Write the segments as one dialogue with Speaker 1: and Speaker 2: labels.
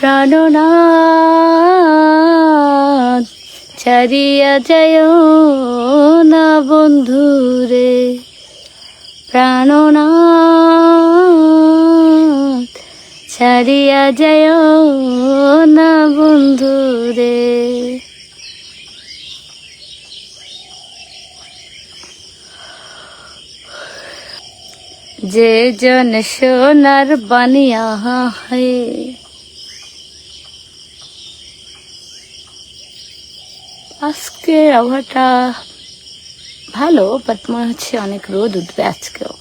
Speaker 1: প্রাণনাথ, ছাড়িয়া যায় না বন্ধুরে। প্রাণনাথ, ছাড়িয়া যায় না বন্ধুরে। যে জন সোনার বানিয়া হে আজকের আবহাওয়াটা ভালো বাট মনে হচ্ছে অনেক রোদ উঠবে আজকেও।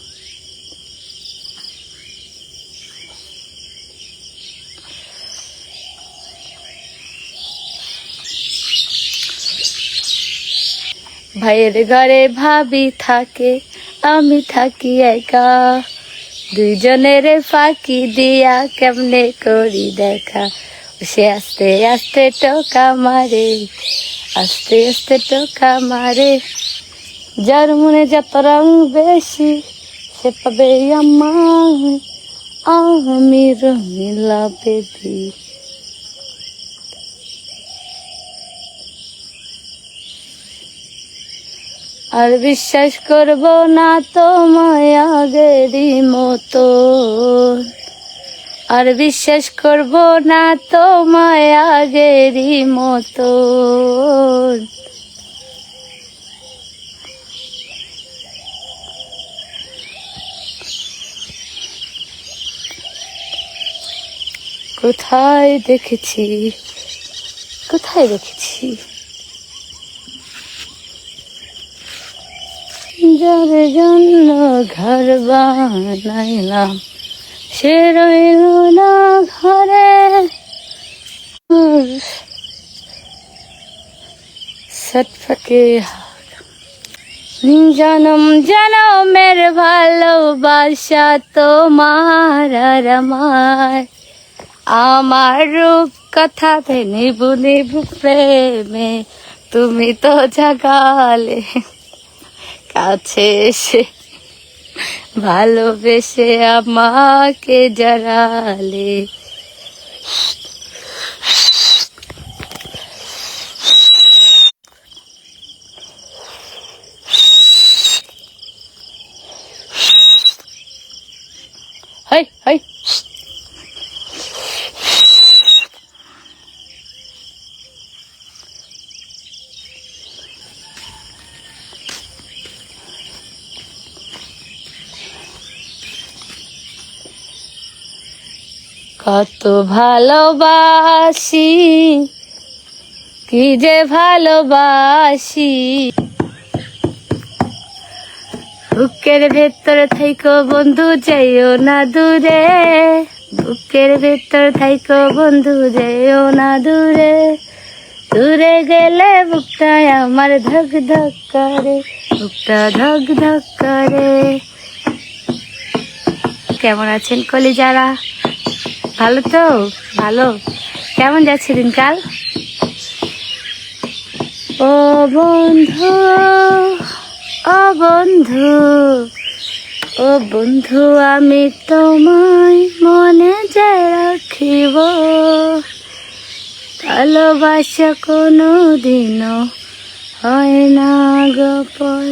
Speaker 1: ভাইয়ের ঘরে ভাবি থাকে, আমি থাকি একা। দুইজনের ফাঁকি দিয়া কেমনে করি দেখা? সে আস্তে আস্তে টোকা মারে, আস্তে আস্তে টোকা মারে। যার মনে যত রং বেশি, সে পাবে আমার, আমি রঙিলা বেবি আর বিশ্বাস করব না তো মায়াগেরই মতো। আর বিশ্বাস করব না তো মায়াগেরই মতো কোথায় দেখেছি? কোথায় দেখেছি? যার জন্য ঘর বানাইলাম। সে রইল না ঘরে। সটফকে জনম জনমের ভালোবাসা তোমার আর আমার। আমার রূপ কথা নিবু নিবু প্রেমে, তুমি তো জাগালে কাছে এসে ভালোবেসে আমাকে জড়ালে হাই হাই। কত ভালোবাসি, কি যে ভালোবাসি। বুকের ভেতর থাইকো বন্ধু যাইও না দূরে। বুকের ভেতর থাইকো বন্ধু যাইও না দূরে। দূরে গেলে বুকটা আমার ধক ধক করে, বুকটা ধক ধক করে। কেমন আছেন কলি কলিজারা? ভালো তো? ভালো। কেমন যাচ্ছে দিনকাল? ও বন্ধু ও বন্ধু ও বন্ধু, আমি তোমায় মনে যে রাখিব। ভালোবাসা কোনো দিনও হয় না গপল